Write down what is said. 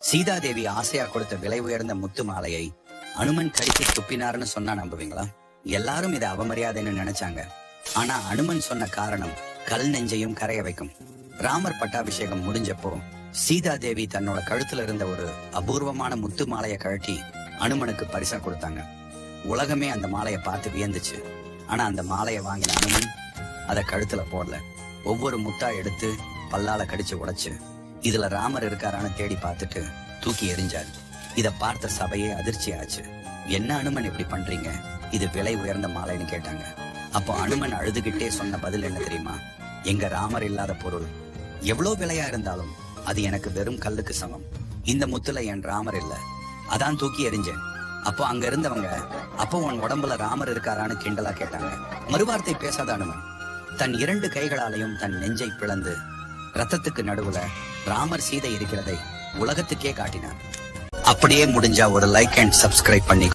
சீதாதேவி ஆசையா கொடுத்த விலை உயர்ந்த முத்து மாலையை அனுமன் கடித்து துப்பினார்னு சொன்னா நம்புவீங்களா? எல்லாரும் இதை அவமரியாதைன்னு நினைச்சாங்க. ஆனா அனுமன் சொன்ன காரணம் கல் நெஞ்சையும் கரைய வைக்கும். ராமர் பட்டாபிஷேகம் முடிஞ்சப்போ சீதாதேவி தன்னோட கழுத்துல இருந்த ஒரு அபூர்வமான முத்து மாலையை கழட்டி அனுமனுக்கு பரிசா கொடுத்தாங்க. உலகமே அந்த மாலையை பார்த்து வியந்துச்சு. ஆனா அந்த மாலையை வாங்கின அனுமன் அதை கழுத்துல போடல. ஒவ்வொரு முத்தா எடுத்து பல்லால கடிச்சு உடைச்சு இதுல ராமர் இருக்காரான்னு தேடி பார்த்துட்டு தூக்கி எறிஞ்சார். இத பார்த்த சபையே அதிர்ச்சி ஆச்சு. என்ன அனுமன் இப்படி பண்றீங்க? இது விலை உயர்ந்த மாலைன்னு கேட்டாங்க. அப்போ அனுமன் அழுதுகிட்டே சொன்ன பதில் என்ன தெரியுமா? எங்க ராமர் இல்லாத பொருள். எவ்வளவு விலையா இருந்தாலும் அது எனக்கு வெறும் கல்லுக்கு சமம். இந்த முத்துல என் ராமர் இல்ல. அதான் தூக்கி எறிஞ்சேன். அப்போ அங்க இருந்தவங்க அப்போ உன் உடம்புல ராமர் இருக்காரான்னு கிண்டலா கேட்டாங்க. மறுவார்த்தை பேசாத அனுமன். தன் இரண்டு கைகளாலையும் தன் நெஞ்சை பிளந்து ரத்தத்துக்கு நடுவுல ராமர் சீதை இருக்கிறதை உலகத்துக்கே காட்டினார். அப்படியே முடிஞ்சா ஒரு லைக் அண்ட் சப்ஸ்கிரைப் பண்ணி